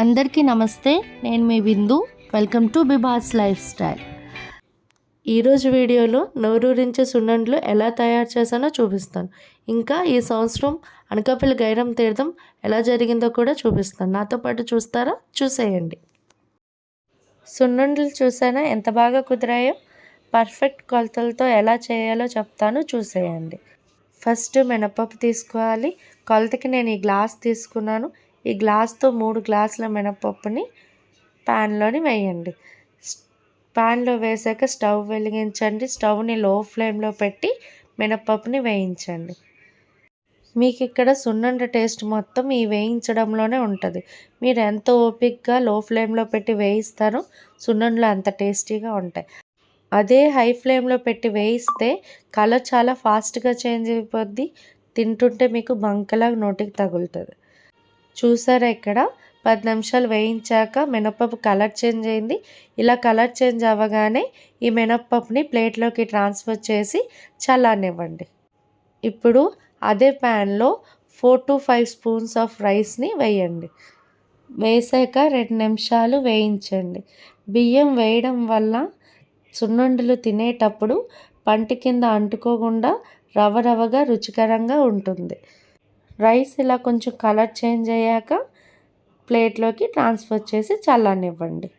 అందరికీ నమస్తే నేను మీ Bindu. Welcome to Bibas lifestyle ఈరోజు వీడియోలో నోరూరించే సున్నండ్లు ఎలా తయారు చేశానో చూపిస్తాను. ఇంకా ఈ సంవత్సరం అనకాపల్లి గైరం తీర్థం ఎలా జరిగిందో కూడా చూపిస్తాను. నాతో పాటు చూస్తారా? చూసేయండి. సున్నుండలు చూసానా? ఎంత బాగా కుదిరాయో పర్ఫెక్ట్ కొలతలతో ఎలా చేయాలో చెప్తాను. చూసేయండి. ఫస్ట్ మినపప్పు తీసుకోవాలి. కొలతకి నేను ఈ గ్లాస్ తీసుకున్నాను. ఈ గ్లాస్తో మూడు గ్లాసుల మినపప్పుని ప్యాన్లోని వేయండి. ప్యాన్లో వేసాక స్టవ్ వెలిగించండి. స్టవ్ని లో ఫ్లేమ్లో పెట్టి మినపప్పుని వేయించండి. మీకు ఇక్కడ సున్నుండ టేస్ట్ మొత్తం ఈ వేయించడంలోనే ఉంటుంది. మీరు ఎంత ఓపిక్గా లో ఫ్లేమ్లో పెట్టి వేయిస్తారో సున్నుండలు అంత టేస్టీగా ఉంటాయి. అదే హై ఫ్లేమ్లో పెట్టి వేయిస్తే కలర్ చాలా ఫాస్ట్గా చేంజ్ అయిపోద్ది. తింటుంటే మీకు బంకలాగా నోటికి తగులుతుంది. చూసారా ఇక్కడ? పది నిమిషాలు వేయించాక మినపప్పు కలర్ చేంజ్ అయింది. ఇలా కలర్ చేంజ్ అవ్వగానే ఈ మినపప్పుని ప్లేట్లోకి ట్రాన్స్ఫర్ చేసి చల్లనివ్వండి ఇప్పుడు అదే ప్యాన్లో four to five spoons of రైస్ని వేయండి. వేసాక రెండు నిమిషాలు వేయించండి. బియ్యం వేయడం వల్ల సున్నుండలు తినేటప్పుడు పంటి కింద అంటుకోకుండా రవ రవగా రుచికరంగా ఉంటుంది. రైస్ ఇలా కొంచెం కలర్ చేంజ్ అయ్యాక ప్లేట్లోకి ట్రాన్స్ఫర్ చేసి చల్లనివ్వండి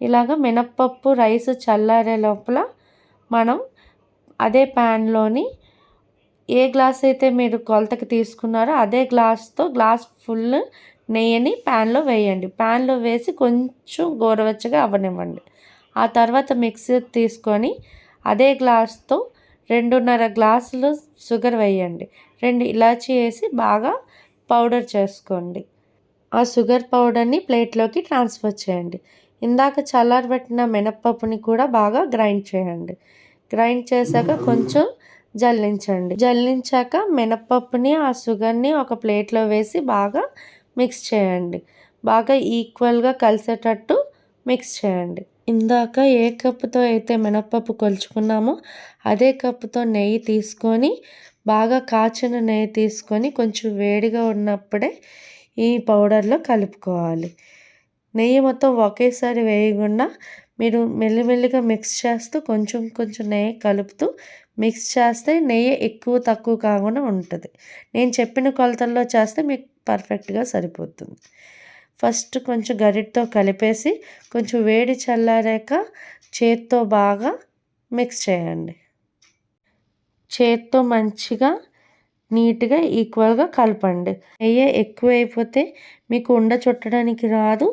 ఇలాగ మినప్పప్పు రైస్ చల్లారే లోపల మనం అదే ప్యాన్లోని ఏ గ్లాస్ అయితే మీరు కొలతకి తీసుకున్నారో అదే గ్లాస్తో గ్లాస్ ఫుల్ నెయ్యిని ప్యాన్లో వేయండి. ప్యాన్లో వేసి కొంచెం గోరవెచ్చగా అవ్వనివ్వండి. ఆ తర్వాత మిక్సీ తీసుకొని అదే గ్లాస్తో రెండున్నర గ్లాసులు షుగర్ వేయండి. రెండు ఇలాచీ వేసి బాగా పౌడర్ చేసుకోండి. ఆ షుగర్ పౌడర్ని ప్లేట్లోకి ట్రాన్స్ఫర్ చేయండి. ఇందాక చల్లారబెట్టిన మినప్పప్పుని కూడా బాగా గ్రైండ్ చేయండి. గ్రైండ్ చేశాక కొంచెం జల్లించండి. జల్లించాక మినప్పప్పుని ఆ షుగర్ని ఒక ప్లేట్లో వేసి బాగా మిక్స్ చేయండి. బాగా ఈక్వల్గా కలిసేటట్టు మిక్స్ చేయండి. ఇందాక ఏ కప్పుతో అయితే మినప్పప్పు కొలుచుకున్నామో అదే కప్పుతో నెయ్యి తీసుకొని బాగా కాచిన నెయ్యి తీసుకొని కొంచెం వేడిగా ఉన్నప్పుడే ఈ పౌడర్లో కలుపుకోవాలి. నెయ్యి మొత్తం ఒకేసారి వేయకుండా మీరు మెల్లిమెల్లిగా మిక్స్ చేస్తూ కొంచెం కొంచెం నెయ్యి కలుపుతూ మిక్స్ చేస్తే నెయ్యి ఎక్కువ తక్కువ కాకుండా ఉంటుంది. నేను చెప్పిన కొలతల్లో చేస్తే మీకు పర్ఫెక్ట్గా సరిపోతుంది. ఫస్ట్ కొంచెం గరిటతో కలిపేసి కొంచెం వేడి చల్లారాక చేత్తో బాగా మిక్స్ చేయండి. చేత్తో మంచిగా నీట్గా ఈక్వల్గా కలపండి. నెయ్యి ఎక్కువ అయిపోతే మీకు ఉండ చుట్టడానికి రాదు.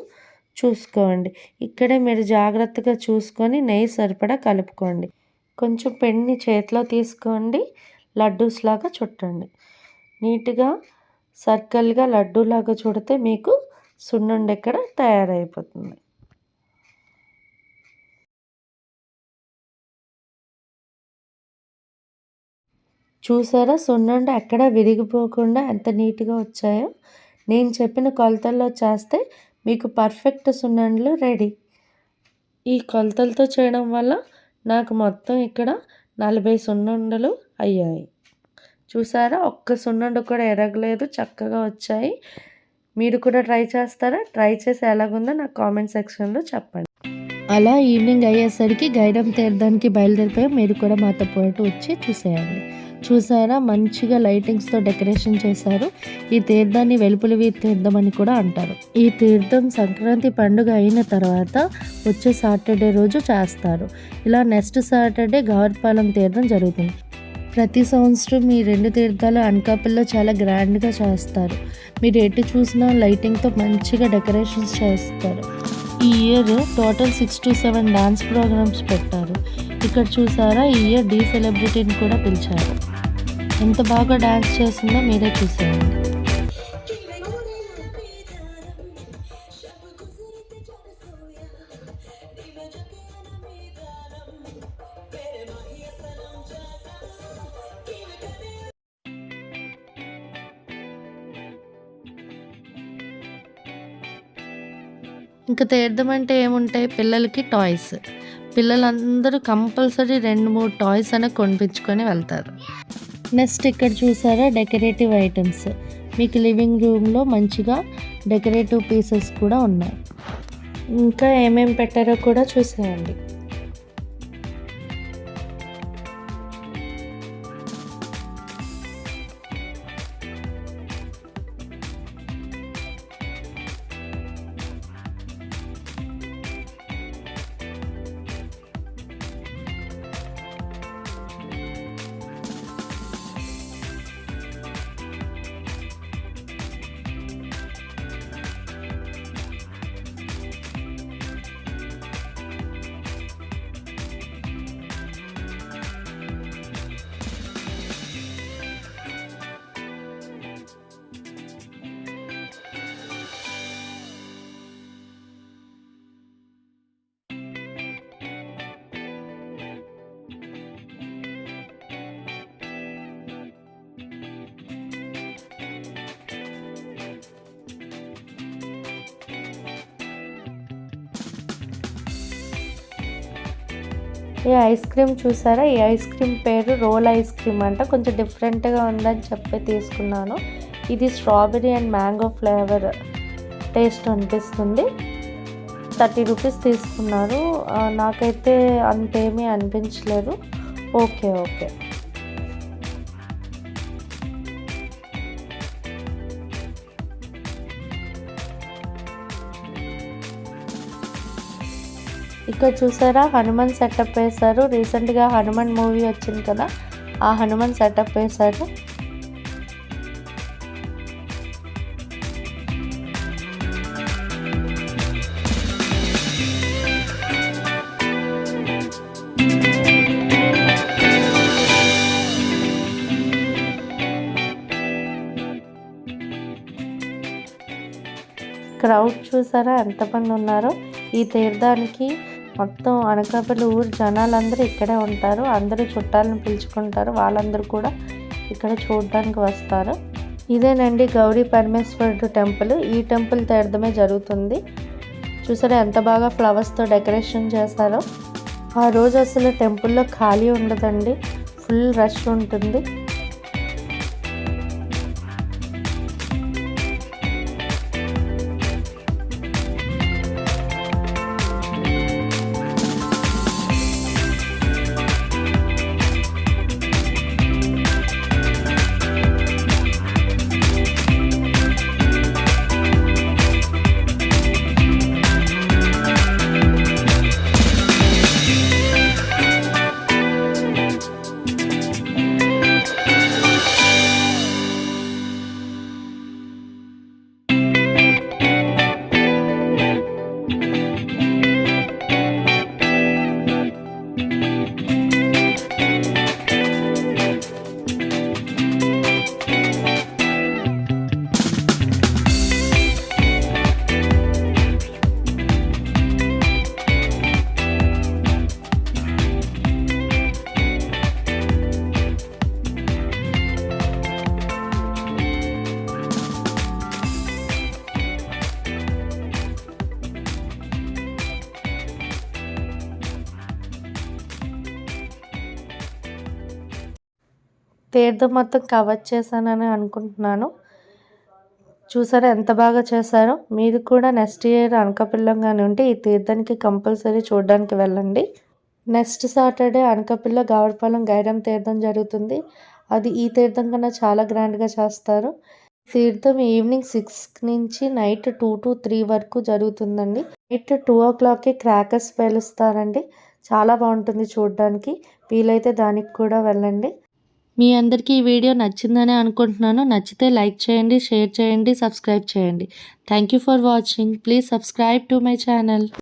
చూసుకోండి. ఇక్కడే మీరు జాగ్రత్తగా చూసుకొని నెయ్యి సరిపడా కలుపుకోండి. కొంచెం పెన్ని చేతిలో తీసుకోండి. లడ్డూస్ లాగా చుట్టండి. నీట్గా సర్కిల్గా లడ్డూలాగా చుడితే మీకు సున్నుండ ఇక్కడ తయారైపోతుంది. చూసారా? సున్నుండ ఎక్కడ విరిగిపోకుండా ఎంత నీట్గా వచ్చాయో. నేను చెప్పిన కొలతల్లో చేస్తే మీకు పర్ఫెక్ట్ సున్నుండలు రెడీ. ఈ కొలతలతో చేయడం వల్ల నాకు మొత్తం ఇక్కడ నలభై సున్నుండలు అయ్యాయి. చూసారా? ఒక్క సున్నుండ కూడా ఎరగలేదు చక్కగా వచ్చాయి. మీరు కూడా ట్రై చేస్తారా? ట్రై చేసి ఎలాగుందో నాకు కామెంట్ సెక్షన్లో చెప్పండి. అలా ఈవినింగ్ అయ్యేసరికి గైడం తీర్థానికి బయలుదేరిపోయి మీరు కూడా మాతో పాటు వచ్చి చూసేయండి. చూసారా? మంచిగా లైటింగ్స్తో డెకరేషన్ చేశారు. ఈ తీర్థాన్ని వెలుపులివి తీర్థం అని కూడా అంటారు. ఈ తీర్థం సంక్రాంతి పండుగ అయిన తర్వాత వచ్చే సాటర్డే రోజు చేస్తారు. ఇలా నెక్స్ట్ సాటర్డే గవర్పాలెం తీర్థం జరుగుతుంది. ప్రతి సంవత్సరం ఈ రెండు తీర్థాలు అనకాపల్లిలో చాలా గ్రాండ్గా చేస్తారు. మీరు ఎటు చూసినా లైటింగ్తో మంచిగా డెకరేషన్స్ చేస్తారు. ఈ year total six to seven dance programmes పెట్టారు. ఇక్కడ చూసారా ఈ ఇయర్ డీ సెలబ్రిటీని కూడా పిలిచారు. ఎంత బాగా డాన్స్ చేసిందో మీరే చూసారు ఇంకా తీర్థం అంటే ఏముంటాయి? పిల్లలకి టాయ్స్ పిల్లలందరూ కంపల్సరీ రెండు మూడు టాయ్స్ అనేది కొనిపించుకొని వెళ్తారు. నెక్స్ట్ ఇక్కడ చూసారా డెకరేటివ్ ఐటమ్స్. మీకు లివింగ్ రూమ్లో మంచిగా డెకరేటివ్ పీసెస్ కూడా ఉన్నాయి. ఇంకా ఏమేమి పెట్టారో కూడా చూసేయండి. ఈ ఐస్ క్రీమ్ చూసారా? ఈ ఐస్ క్రీమ్ పేరు రోల్ ఐస్ క్రీమ్ అంట. కొంచెం డిఫరెంట్గా ఉందని చెప్పి తీసుకున్నాను. ఇది strawberry and mango flavour taste అనిపిస్తుంది. థర్టీ రూపీస్ తీసుకున్నారు. నాకైతే అంతేమీ అనిపించలేదు. Okay okay. ఇక్కడ చూసారా? హనుమాన్ సెటప్ వేశారు. రీసెంట్గా హనుమాన్ మూవీ వచ్చింది కదా ఆ హనుమాన్ సెటప్ వేశారు. క్రౌడ్ చూసారా? ఎంతమంది ఉన్నారో? ఈ తీర్థానికి మొత్తం అనకాపల్లి ఊరు జనాలందరూ ఇక్కడే ఉంటారు. అందరూ చుట్టాలను పిలుచుకుంటారు. వాళ్ళందరూ కూడా ఇక్కడ చూడడానికి వస్తారు. ఇదేనండి గౌరీ పరమేశ్వరుడు టెంపుల్. ఈ టెంపుల్ తీర్థమే జరుగుతుంది. చూసారా ఎంత బాగా ఫ్లవర్స్తో డెకరేషన్ చేశారో. ఆ రోజు అసలు టెంపుల్లో ఖాళీ ఉండదండి. ఫుల్ రష్ ఉంటుంది. తీర్థం మొత్తం కవర్ చేశానని అనుకుంటున్నాను. చూసారా ఎంత బాగా చేశారో? మీరు కూడా నెక్స్ట్ ఇయర్ అనకాపల్లంగానే ఉంటే ఈ తీర్థానికి కంపల్సరీ చూడడానికి వెళ్ళండి. నెక్స్ట్ సాటర్డే అనకాపల్లిలో గావడపాలెం గైడం తీర్థం జరుగుతుంది. అది ఈ తీర్థం కన్నా చాలా గ్రాండ్గా చేస్తారు. తీర్థం ఈవినింగ్ సిక్స్ నుంచి నైట్ టూ టు త్రీ వరకు జరుగుతుందండి. నైట్ టూ ఓ క్లాక్కి క్రాకర్స్ పేలుస్తారండి. చాలా బాగుంటుంది చూడడానికి. వీలైతే దానికి కూడా వెళ్ళండి. మీ అందరికీ ఈ వీడియో నచ్చిందని అనుకుంటున్నాను. నచ్చితే లైక్ చేయండి షేర్ చేయండి సబ్స్క్రైబ్ చేయండి. Thank you for watching please subscribe to my channel